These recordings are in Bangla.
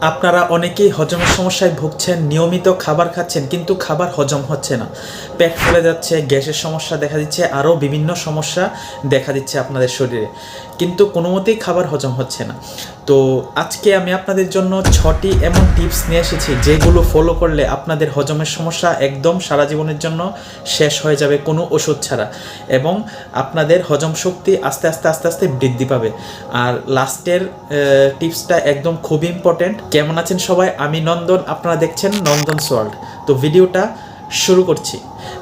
আপনারা অনেকেই হজমের সমস্যায় ভুগছেন, নিয়মিত খাবার খাচ্ছেন, কিন্তু খাবার হজম হচ্ছে না। পেট ফুলে যাচ্ছে, গ্যাসের সমস্যা দেখা দিচ্ছে, আরও বিভিন্ন সমস্যা দেখা দিচ্ছে আপনাদের শরীরে। কিন্তু কোনো মতেই খাবার হজম হচ্ছে না। তো আজকে আমি আপনাদের জন্য ছটি এমন টিপস নিয়ে এসেছি, যেগুলো ফলো করলে আপনাদের হজমের সমস্যা একদম সারা জীবনের জন্য শেষ হয়ে যাবে কোনো ওষুধ ছাড়া। এবং আপনাদের হজম শক্তি আস্তে আস্তে আস্তে আস্তে বৃদ্ধি পাবে। আর লাস্টের টিপসটা একদম খুব ইম্পর্টেন্ট কেমন আছেন সবাই? আমি নন্দন, আপনারা দেখছেন নন্দন সল্ট তো ভিডিওটা শুরু করছি।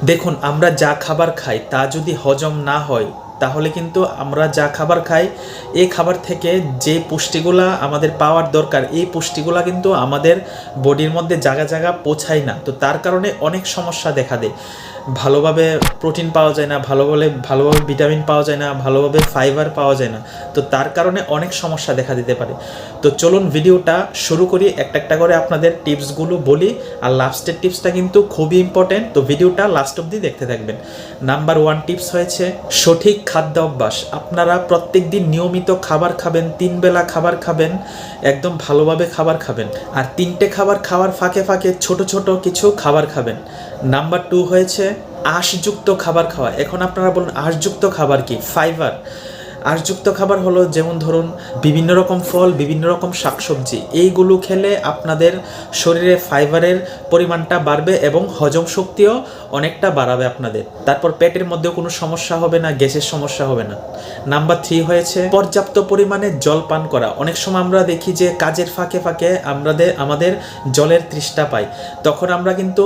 দেখুন, আমরা যা খাবার খাই তা যদি হজম না হয় তাহলে কিন্তু আমরা যা খাবার খাই এই খাবার থেকে যে পুষ্টিগুলা আমাদের পাওয়ার দরকার, এই পুষ্টিগুলা কিন্তু আমাদের বডির মধ্যে জায়গা জায়গা পৌঁছায় না। তো তার কারণে অনেক সমস্যা দেখা দেয়। ভালোভাবে প্রোটিন পাওয়া যায় না, ভালোভাবে ভালোভাবে ভিটামিন পাওয়া যায় না, ভালোভাবে ফাইবার পাওয়া যায় না। তো তার কারণে অনেক সমস্যা দেখা দিতে পারে। তো চলুন ভিডিওটা শুরু করি, একটা একটা করে আপনাদের টিপসগুলো বলি। আর লাস্টের টিপসটা কিন্তু খুবই ইম্পর্টেন্ট তো ভিডিওটা লাস্ট অবধি দেখতে থাকবেন। নাম্বার ওয়ান টিপস হয়েছে সঠিক খাদ্য অভ্যাস আপনারা প্রত্যেক দিন নিয়মিত খাবার খাবেন তিন বেলা খাবার খাবেন, একদম ভালোভাবে খাবার খাবেন। আর তিনটে খাবার খাওয়ার ফাঁকে ফাঁকে ছোট ছোট কিছু খাবার খাবেন। নাম্বার টু হয়েছে আঁশযুক্ত খাবার খাওয়া। এখন আপনারা বলুন, আঁশযুক্ত খাবার কি? ফাইবার। আঁশযুক্ত খাবার হলো যেমন ধরুন বিভিন্ন রকম ফল, বিভিন্ন রকম শাকসবজি। এইগুলো খেলে আপনাদের শরীরে ফাইবারের পরিমাণটা বাড়বে এবং হজম শক্তিও অনেকটা বাড়াবে আপনাদের। তারপর পেটের মধ্যেও কোনো সমস্যা হবে না, গ্যাসের সমস্যা হবে না। নাম্বার থ্রি হয়েছে পর্যাপ্ত পরিমাণে জল পান করা। অনেক সময় আমরা দেখি যে কাজের ফাঁকে ফাঁকে আমাদের আমাদের জলের তৃষ্ঠা পাই। তখন আমরা কিন্তু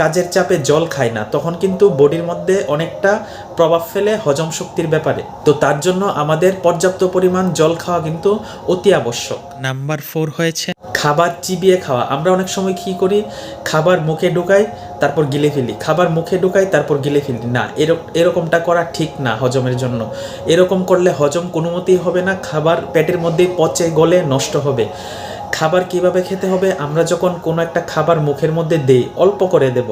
কাজের চাপে জল খাই না। তখন কিন্তু বডির মধ্যে অনেকটা প্রভাব ফেলে হজম শক্তির ব্যাপারে। তো তার জন্য আমাদের পর্যাপ্ত পরিমাণ জল খাওয়া কিন্তু অতি আবশ্যক। নাম্বার ফোর হয়েছে? খাবার চিবিয়ে খাওয়া। আমরা অনেক সময় কী করি? খাবার মুখে ঢুকাই তারপর গিলে ফেলি। খাবার মুখে ঢুকাই তারপর গিলে ফেলি। না এরক- এরকমটা করা ঠিক না হজমের জন্য। এরকম করলে হজম কোনো মতেই হবে না। খাবার পেটের মধ্যেই পচে গলে নষ্ট হবে। খাবার কীভাবে খেতে হবে, আমরা যখন কোনো একটা খাবার মুখের মধ্যে দেই, অল্প করে দেব।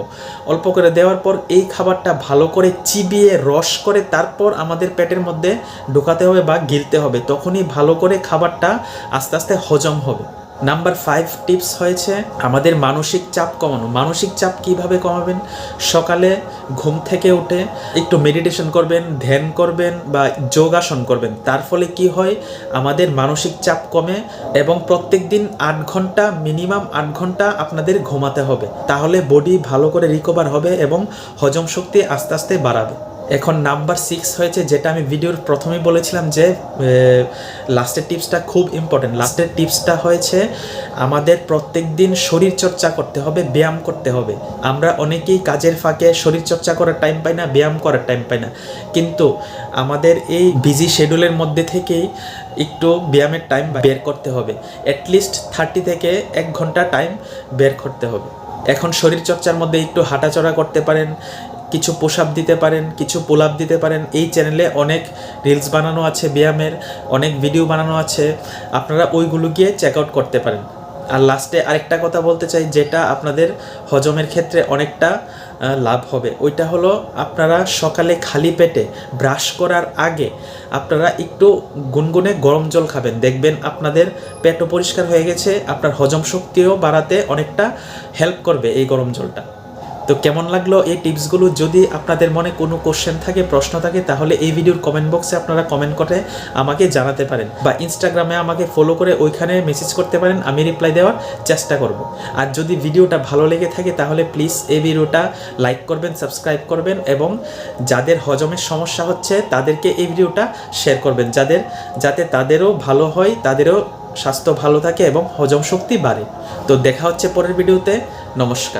অল্প করে দেওয়ার পর এই খাবারটা ভালো করে চিবিয়ে, রস করে তারপর আমাদের পেটের মধ্যে ঢোকাতে হবে বা গিলতে হবে। তখনই ভালো করে খাবারটা আস্তে আস্তে হজম হবে। নাম্বার ফাইভ টিপস হয়েছে আমাদের মানসিক চাপ কমানো। মানসিক চাপ কীভাবে কমাবেন? সকালে ঘুম থেকে উঠে একটু মেডিটেশন করবেন, ধ্যান করবেন বা যোগাসন করবেন। তার ফলে কি হয়? আমাদের মানসিক চাপ কমে এবং প্রত্যেক দিন আট ঘণ্টা মিনিমাম আট ঘণ্টা আপনাদের ঘুমাতে হবে। তাহলে বডি ভালো করে রিকভার হবে এবং হজম শক্তি আস্তে আস্তে বাড়াবে। এখন নাম্বার সিক্স হয়েছে, যেটা আমি ভিডিওর প্রথমেই বলেছিলাম যে লাস্টের টিপসটা খুব ইম্পর্টেন্ট লাস্টের টিপসটা হয়েছে, আমাদের প্রত্যেক দিন শরীরচর্চা করতে হবে, ব্যায়াম করতে হবে। আমরা অনেকেই কাজের ফাঁকে শরীরচর্চা করার টাইম পাই না, ব্যায়াম করার টাইম পাই না। কিন্তু আমাদের এই বিজি শেডিউলের মধ্যে থেকেই একটু ব্যায়ামের টাইম বের করতে হবে। অ্যাটলিস্ট থার্টি থেকে এক ঘণ্টা টাইম বের করতে হবে। এখন শরীরচর্চার মধ্যে একটু হাঁটাচড়া করতে পারেন কিছু পোশ আপ দিতে পারেন, কিছু পোলাপ দিতে পারেন। এই চ্যানেলে অনেক রিলস বানানো আছে ব্যায়ামের, অনেক ভিডিও বানানো আছে। আপনারা ওইগুলো গিয়ে চেক আউট করতে পারেন। আর লাস্টে আরেকটা কথা বলতে চাই, যেটা আপনাদের হজমের ক্ষেত্রে অনেকটা লাভ হবে। ওইটা হলো আপনারা সকালে খালি পেটে ব্রাশ করার আগে আপনারা একটু গুনগুনে গরম জল খাবেন। দেখবেন আপনাদের পেটও পরিষ্কার হয়ে গেছে, আপনার হজম শক্তিও বাড়াতে অনেকটা হেল্প করবে এই গরম জলটা। তো কেমন লাগল এই টিপসগুলো? যদি আপনাদের মনে কোনো কোশ্চেন থাকে, প্রশ্ন থাকে, তাহলে এই ভিডিওর কমেন্ট বক্সে আপনারা কমেন্ট করে আমাকে জানাতে পারেন বা ইনস্টাগ্রামে আমাকে ফলো করে ওইখানে মেসেজ করতে পারেন, আমি রিপ্লাই দেওয়ার চেষ্টা করব। আর যদি ভিডিওটা ভালো লেগে থাকে, তাহলে প্লিজ এই ভিডিওটা লাইক করবেন সাবস্ক্রাইব করবেন এবং যাদের হজমের সমস্যা হচ্ছে, তাদেরকে এই ভিডিওটা শেয়ার করবেন। যাদের, যাতে তাদেরও ভালো হয়, তাদেরও স্বাস্থ্য ভালো থাকে এবং হজম শক্তি বাড়ে। তো দেখা হচ্ছে পরের ভিডিওতে। নমস্কার।